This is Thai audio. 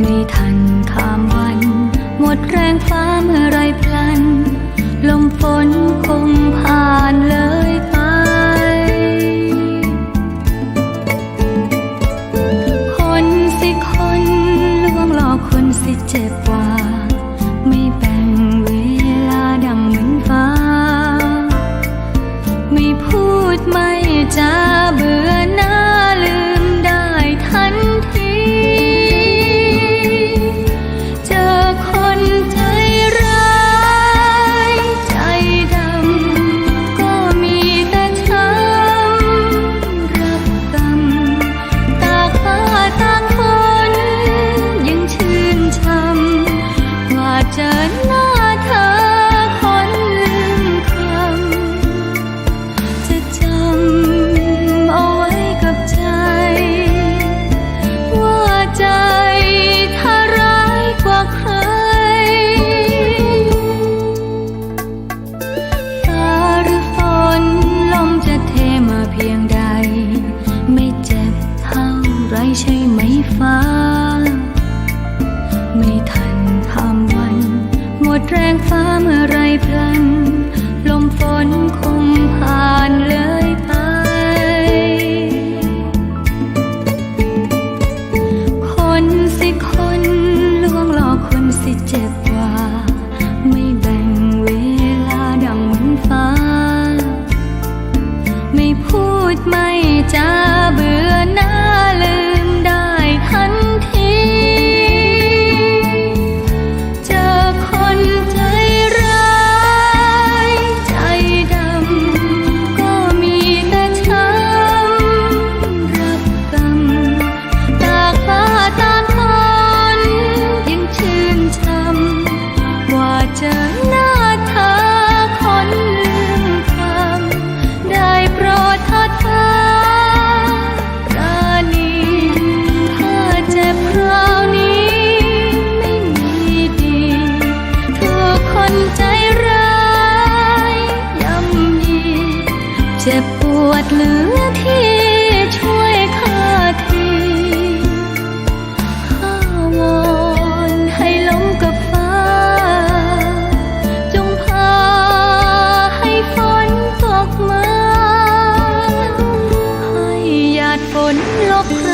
ไม่ทันข้ามวัน หมดแรงฟ้าเมื่อไร ใช่ไหมฟ้า ไม่ทันทำวัน หมดแรงฟ้าเมื่อไรพลัน ลมฝนคงผ่านเลย ปวดเหลือที่ช่วยข้าทีข้าวอนให้ลมกับฟ้า จงพาให้ฝนตกมา ให้หยาดฝนลบครา